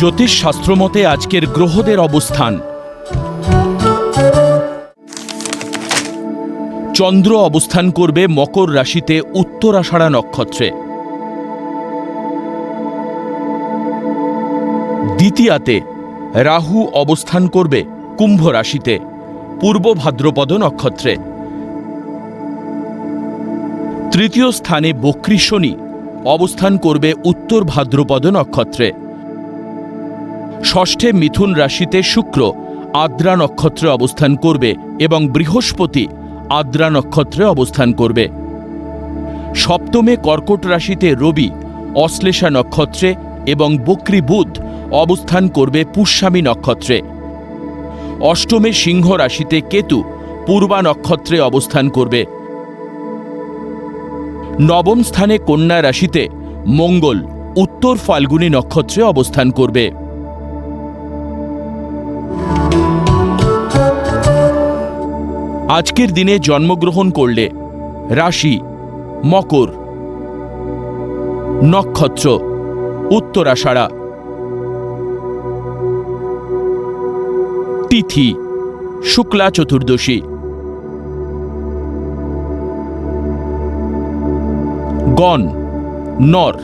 জ্যোতিষ শাস্ত্রমতে আজকের গ্রহদের অবস্থান। চন্দ্র অবস্থান করবে মকর রাশিতে উত্তরাষাঢ়া নক্ষত্রে। দ্বিতীয়াতে, রাহু অবস্থান করবে কুম্ভ রাশিতে, পূর্ব ভাদ্রপদ নক্ষত্রে। তৃতীয় স্থানে বক্রী শনি অবস্থান করবে উত্তর ভাদ্রপদ নক্ষত্রে। ষষ্ঠে মিথুন রাশিতে শুক্র আদ্রা নক্ষত্রে অবস্থান করবে এবং বৃহস্পতি আদ্রা নক্ষত্রে অবস্থান করবে। সপ্তমে কর্কট রাশিতে রবি, অশ্লেষা নক্ষত্রে এবং বক্রী বুধ অবস্থান করবে পুষ্যামী নক্ষত্রে। অষ্টমে সিংহ রাশিতে কেতু পূর্বা নক্ষত্রে অবস্থান করবে। নবম স্থানে কন্যা রাশিতে মঙ্গল, উত্তর ফাল্গুনী নক্ষত্রে অবস্থান করবে। আজকের দিনে জন্মগ্রহণ করলে রাশি মকর নক্ষত্র উত্তরাষাঢ়া তিথি শুক্লা চতুর্দশী গণ নর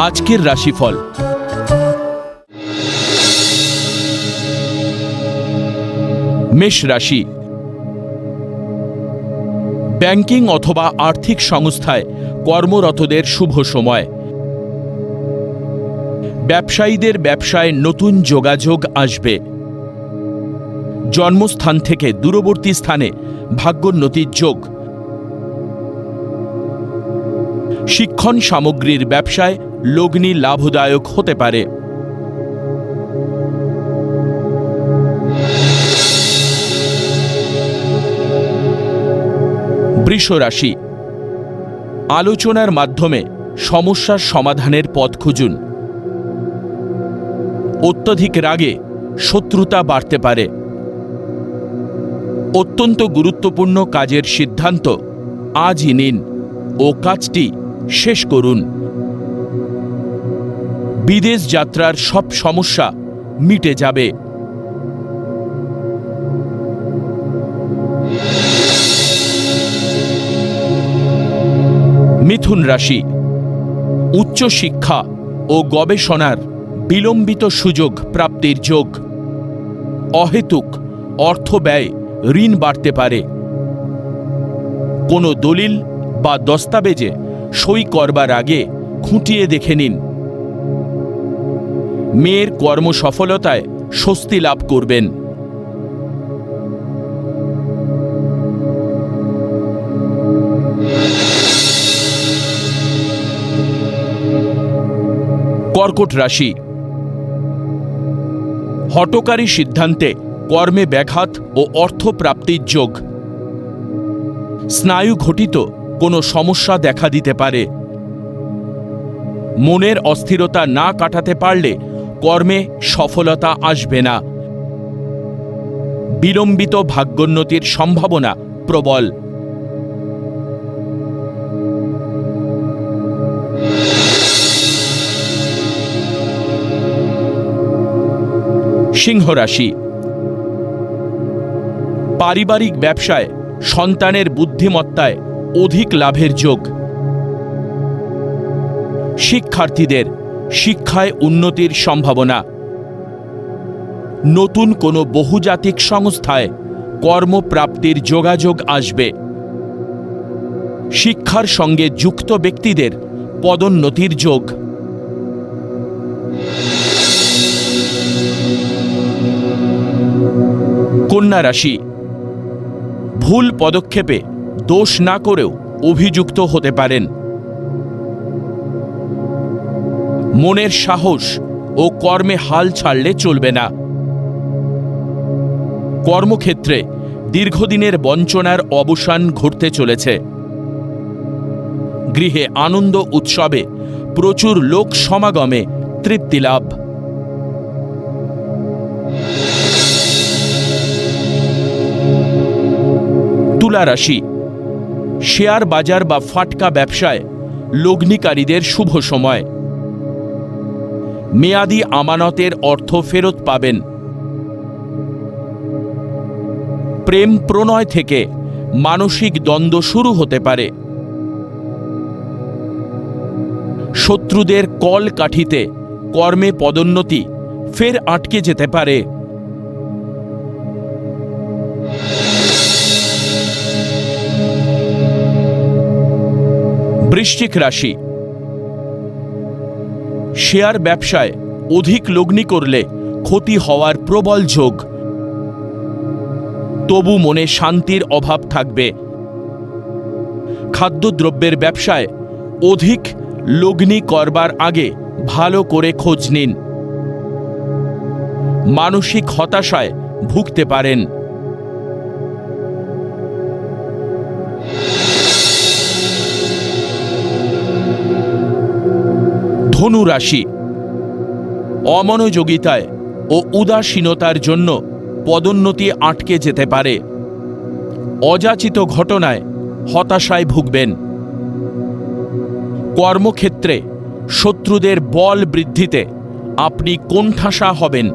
আজকের রাশিফল। মেষ রাশি। ব্যাংকিং অথবা আর্থিক সংস্থায় কর্মরতদের শুভ সময়। ব্যবসায়ীদের ব্যবসায় নতুন যোগাযোগ আসবে। জন্মস্থান থেকে দূরবর্তী স্থানে ভাগ্যোন্নতির যোগ। শিক্ষণ সামগ্রীর ব্যবসায় লগ্নি লাভদায়ক হতে পারে। বৃষ রাশি আলোচনার মাধ্যমে সমস্যার সমাধানের পথ খুঁজুন। অত্যধিক রাগে শত্রুতা বাড়তে পারে। অত্যন্ত গুরুত্বপূর্ণ কাজের সিদ্ধান্ত আজই নিন ও কাজটি শেষ করুন। বিদেশ যাত্রার সব সমস্যা মিটে যাবে। মিথুন রাশি উচ্চ শিক্ষা ও গবেষণার বিলম্বিত সুযোগ প্রাপ্তির যোগ। অহেতুক অর্থ ব্যয় ঋণ বাড়তে পারে। কোনো দলিল বা দস্তাবেজে সই করবার আগে খুঁটিয়ে দেখে নিন। মেয়ের কর্মসফলতায় স্বস্তি লাভ করবেন। কর্কট রাশি। হটকারী সিদ্ধান্তে কর্মে ব্যাঘাত ও অর্থ প্রাপ্তির যোগ। স্নায়ু ঘটিত কোনো সমস্যা দেখা দিতে পারে। মনের অস্থিরতা না কাটাতে পারলে কর্মে সফলতা আসবে না। বিলম্বিত ভাগ্যোন্নতির সম্ভাবনা প্রবল। সিংহ রাশি। পারিবারিক ব্যবসায় সন্তানের বুদ্ধিমত্তায় অধিক লাভের যোগ। শিক্ষার্থীদের শিক্ষায় উন্নতির সম্ভাবনা। নতুন কোনো বহুজাতিক সংস্থায় কর্মপ্রাপ্তির যোগাযোগ আসবে। শিক্ষার সঙ্গে যুক্ত ব্যক্তিদের পদোন্নতির যোগ। কন্যা রাশি, ভুল পদক্ষেপে দোষ না করেও অভিযুক্ত হতে পারেন। মনের সাহস ও কর্মে হাল ছাড়লে চলবে না। কর্মক্ষেত্রে দীর্ঘদিনের বঞ্চনার অবসান ঘটতে চলেছে। গৃহে আনন্দ উৎসবে প্রচুর লোক সমাগমে তৃপ্তি লাভ। তুলা রাশি, শেয়ার বাজার বা ফাটকা ব্যবসায় লগ্নিকারীদের শুভ সময়। মেয়াদি আমানতের অর্থ ফেরত পাবেন। প্রেম প্রণয় থেকে মানসিক দ্বন্দ্ব শুরু হতে পারে। শত্রুদের কল কাঠিতে কর্মে পদোন্নতি ফের আটকে যেতে পারে। বৃশ্চিক রাশি শেয়ার ব্যবসায় অধিক লগ্নি করলে ক্ষতি হওয়ার প্রবল ঝোঁক তবু মনে শান্তির অভাব থাকবে। খাদ্যদ্রব্যের ব্যবসায় অধিক লগ্নি করবার আগে ভালো করে খোঁজ নিন। মানসিক হতাশায় ভুগতে পারেন। ধনু রাশি। অমনোযোগিতায় ও উদাসীনতার জন্য পদোন্নতি আটকে যেতে পারে। অযাচিত ঘটনায় হতাশায় ভুগবেন। কর্মক্ষেত্রে শত্রুদের বল বৃদ্ধিতে আপনি কোণঠাসা হবেন।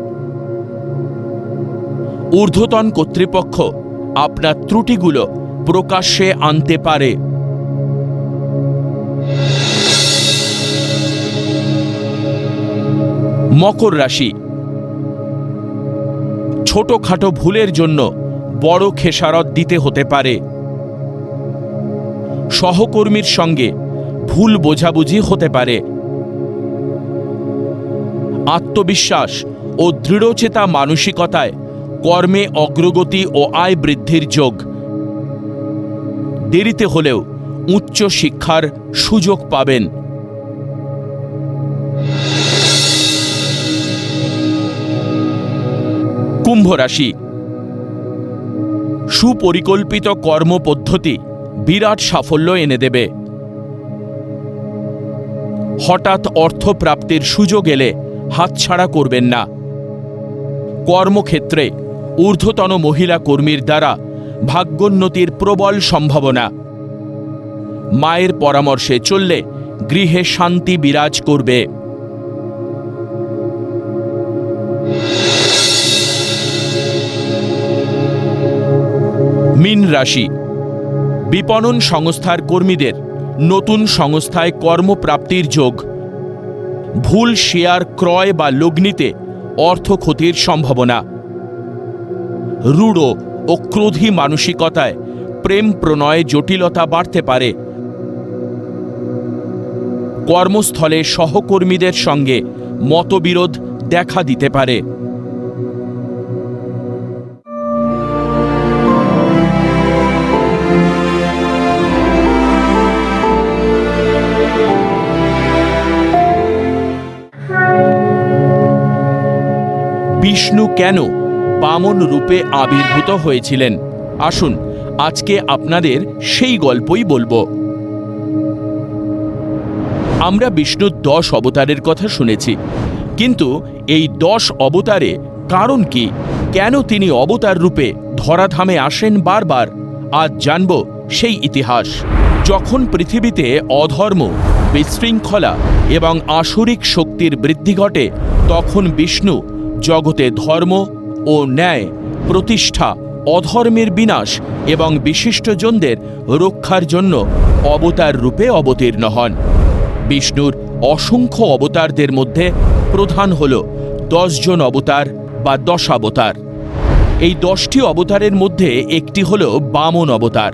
ঊর্ধ্বতন কর্তৃপক্ষ আপনার ত্রুটিগুলো প্রকাশ্যে আনতে পারে। মকর রাশি। ছোটখাটো ভুলের জন্য বড় খেসারত দিতে হতে পারে। সহকর্মীর সঙ্গে ভুল বোঝাবুঝি হতে পারে। আত্মবিশ্বাস ও দৃঢ়চেতা মানসিকতায় কর্মে অগ্রগতি ও আয় বৃদ্ধির যোগ। দেরিতে হলেও উচ্চ শিক্ষার সুযোগ পাবেন। কুম্ভ রাশি। সুপরিকল্পিত কর্মপদ্ধতি বিরাট সাফল্য এনে দেবে। হঠাৎ অর্থপ্রাপ্তির সুযোগ এলে হাতছাড়া করবেন না। কর্মক্ষেত্রে ঊর্ধ্বতন মহিলা কর্মীর দ্বারা ভাগ্যোন্নতির প্রবল সম্ভাবনা। মায়ের পরামর্শে চললে গৃহে শান্তি বিরাজ করবে। মিন রাশি। বিপণন সংস্থার কর্মীদের নতুন সংস্থায় কর্মপ্রাপ্তির যোগ। ভুল শেয়ার ক্রয় বা লগ্নিতে অর্থ ক্ষতির সম্ভাবনা। রূঢ় ও ক্রোধী মানসিকতায় প্রেম প্রণয়ে জটিলতা বাড়তে পারে। কর্মস্থলে সহকর্মীদের সঙ্গে মতবিরোধ দেখা দিতে পারে। বিষ্ণু কেন বামন রূপে আবির্ভূত হয়েছিলেন? আসুন, আজকে আপনাদের সেই গল্পই বলব। আমরা বিষ্ণুর দশ অবতারের কথা শুনেছি, কিন্তু এই দশ অবতারে কারণ কি? কেন তিনি অবতার রূপে ধরাধামে আসেন বারবার? আজ জানব সেই ইতিহাস। যখন পৃথিবীতে অধর্ম, বিশৃঙ্খলা এবং আসরিক শক্তির বৃদ্ধি ঘটে, তখন বিষ্ণু জগতে ধর্ম ও ন্যায়, প্রতিষ্ঠা, অধর্মের বিনাশ এবং বিশিষ্টজনদের রক্ষার জন্য অবতার রূপে অবতীর্ণ হন। বিষ্ণুর অসংখ্য অবতারদের মধ্যে প্রধান হল দশজন অবতার বা দশাবতার। এই দশটি অবতারের মধ্যে একটি হল বামন অবতার।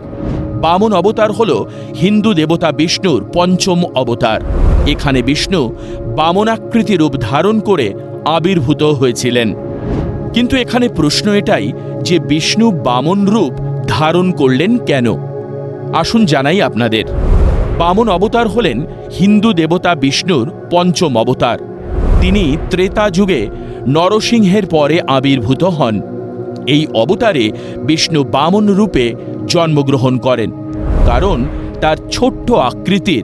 বামন অবতার হল হিন্দু দেবতা বিষ্ণুর পঞ্চম অবতার। এখানে বিষ্ণু বামনাকৃতি রূপ ধারণ করে আবির্ভূত হয়েছিলেন। কিন্তু এখানে প্রশ্ন এটাই যে বিষ্ণু বামন রূপ ধারণ করলেন কেন? আসুন জানাই আপনাদের। বামন অবতার হলেন হিন্দু দেবতা বিষ্ণুর পঞ্চম অবতার। তিনি ত্রেতা যুগে নরসিংহের পরে আবির্ভূত হন। এই অবতারে বিষ্ণু বামন রূপে জন্মগ্রহণ করেন। কারণ তার ছোট্ট আকৃতির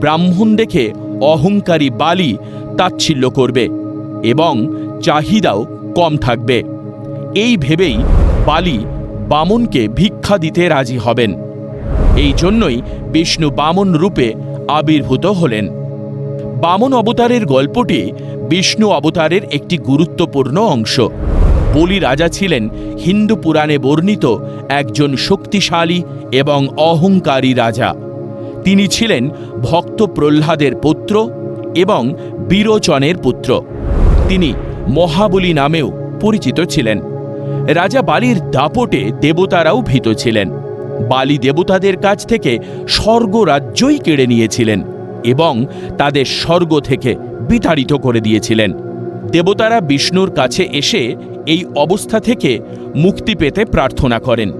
ব্রাহ্মণ দেখে অহংকারী বালি তাচ্ছিল্য করবে। এবং চাহিদাও কম থাকবে। এই ভেবেই বালি বামনকে ভিক্ষা দিতে রাজি হবেন। এই জন্যই বিষ্ণু বামন রূপে আবির্ভূত হলেন। বামন অবতারের গল্পটি বিষ্ণু অবতারের একটি গুরুত্বপূর্ণ অংশ। বলি রাজা ছিলেন হিন্দু পুরাণে বর্ণিত একজন শক্তিশালী এবং অহংকারী রাজা। তিনি ছিলেন ভক্ত প্রহ্লাদের পুত্র এবং বিরোচনের পুত্র। তিনি মহাবলী নামেও পরিচিত ছিলেন। রাজা বালির দাপটে দেবতারাও ভীত ছিলেন। বালি দেবতাদের কাছ থেকে স্বর্গরাজ্যই কেড়ে নিয়েছিলেন এবং তাদের স্বর্গ থেকে বিতাড়িত করে দিয়েছিলেন। দেবতারা বিষ্ণুর কাছে এসে এই অবস্থা থেকে মুক্তি পেতে প্রার্থনা করেন।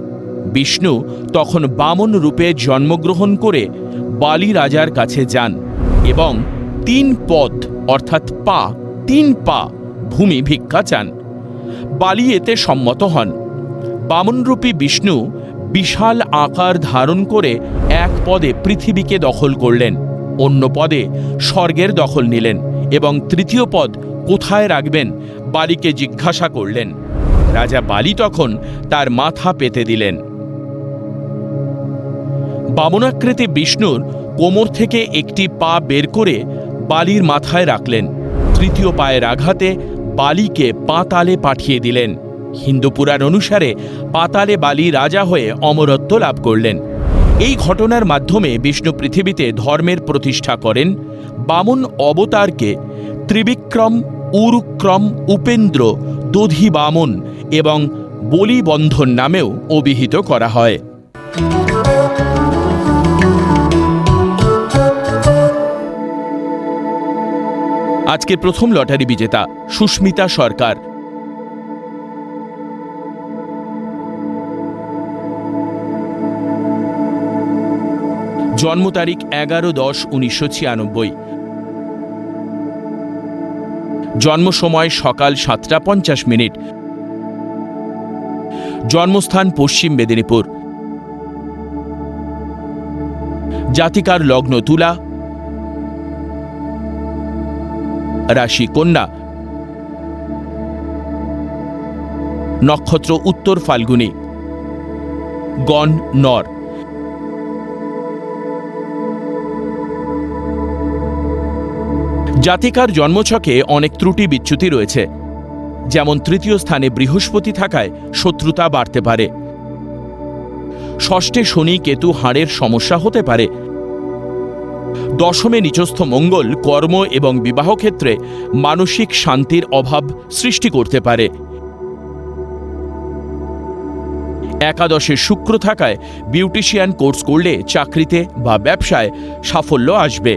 বিষ্ণু তখন বামন রূপে জন্মগ্রহণ করে বালি রাজার কাছে যান এবং তিন পদ, অর্থাৎ পা তিন পা ভূমি ভিক্ষা চান। বালি এতে সম্মত হন। বামনরূপী বিষ্ণু বিশাল আকার ধারণ করে এক পদে পৃথিবীকে দখল করলেন, অন্য পদে স্বর্গের দখল নিলেন এবং তৃতীয় পদ কোথায় রাখবেন বালিকে জিজ্ঞাসা করলেন। রাজা বালি তখন তার মাথা পেতে দিলেন। বামনাকৃতি বিষ্ণুর কোমর থেকে একটি পা বের করে বালির মাথায় রাখলেন। তৃতীয় পায়ের আঘাতে বালিকে পাতালে পাঠিয়ে দিলেন। হিন্দু পুরাণ অনুসারে পাতালে বালি রাজা হয়ে অমরত্ব লাভ করলেন। এই ঘটনার মাধ্যমে বিষ্ণু পৃথিবীতে ধর্মের প্রতিষ্ঠা করেন। বামন অবতারকে ত্রিবিক্রম, উরুক্রম, উপেন্দ্র দধি বামন এবং বলিবন্ধন নামেও অভিহিত করা হয়। আজকের প্রথম লটারি বিজেতা সুস্মিতা সরকার। জন্ম তারিখ এগারো দশ উনিশশো ছিয়ানব্বই। জন্ম সময় সকাল সাতটা পঞ্চাশ মিনিট। জন্মস্থান পশ্চিম মেদিনীপুর। জাতিকার লগ্ন তুলা রাশি কন্যা। নক্ষত্র উত্তর ফাল্গুনী। গণ নর। জাতিকার জন্মছকে অনেক ত্রুটি বিচ্যুতি রয়েছে। যেমন তৃতীয় স্থানে বৃহস্পতি থাকায় শত্রুতা বাড়তে পারে। ষষ্ঠে শনি কেতু হাড়ের সমস্যা হতে পারে। দশমে নিচস্থ মঙ্গল, কর্ম এবং বিবাহ ক্ষেত্রে মানসিক শান্তির অভাব সৃষ্টি করতে পারে। একাদশে শুক্র থাকায় বিউটিশিয়ান কোর্স করলে চাকরিতে বা ব্যবসায় সাফল্য আসবে।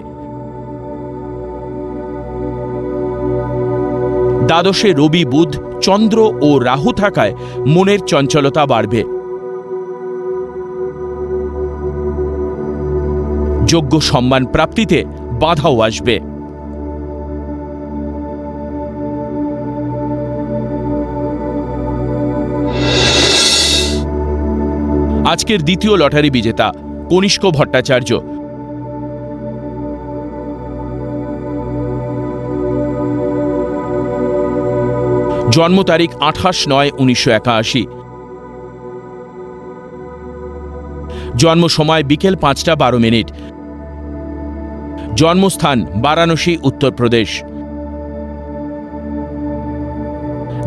দ্বাদশে রবি বুধ, চন্দ্র ও রাহু থাকায় মনের চঞ্চলতা বাড়বে। যোগ্য সম্মান প্রাপ্তিতে বাধাও আসবে। আজকের দ্বিতীয় লটারি বিজেতা কনিষ্ক ভট্টাচার্য। জন্ম তারিখ আঠাশ নয় উনিশশো একাশি। জন্ম সময় বিকেল পাঁচটা বারো মিনিট। জন্মস্থান বারাণসী উত্তরপ্রদেশ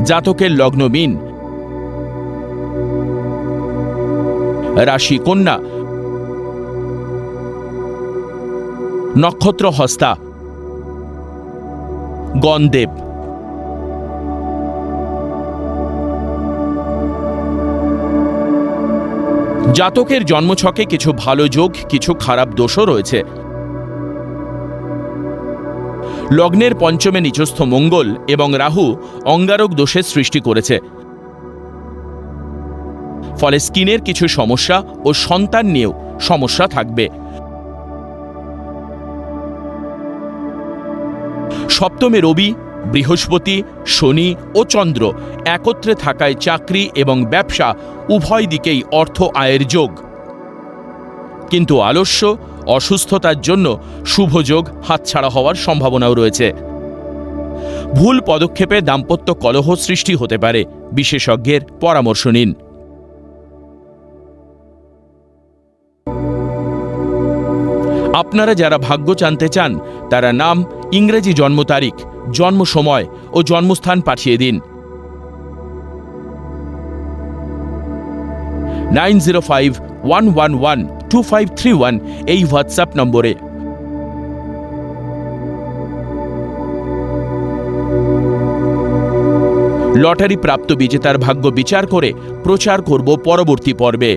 জাতকের লগ্ন মিন। রাশি কন্যা। নক্ষত্র হস্তা। গণদেব। জাতকের জন্মছকে কিছু ভালো যোগ, কিছু খারাপ দোষও রয়েছে। লগ্নের পঞ্চমে নিচস্থ মঙ্গল এবং রাহু অঙ্গারক দোষের সৃষ্টি করেছে। ফলে স্কিনের কিছু সমস্যা ও সন্তান নিয়েও সমস্যা থাকবে। সপ্তমে রবি, বৃহস্পতি, শনি ও চন্দ্র একত্রে থাকায় চাকরি এবং ব্যবসা উভয় দিকেই অর্থ আয়ের যোগ। কিন্তু আলস্য অসুস্থতার জন্য শুভযোগ হাতছাড়া হওয়ার সম্ভাবনাও রয়েছে। ভুল পদক্ষেপে দাম্পত্য কলহ সৃষ্টি হতে পারে, বিশেষজ্ঞের পরামর্শ নিন। আপনারা যারা ভাগ্য জানতে চান, তারা নাম, ইংরেজি জন্ম তারিখ, জন্ম সময় ও জন্মস্থান পাঠিয়ে দিন। Nine zero five one one one five three one এই হোয়াটসঅ্যাপ নম্বরে। লটারি প্রাপ্ত বিজেতার ভাগ্য বিচার করে প্রচার করব পরবর্তী পর্বে।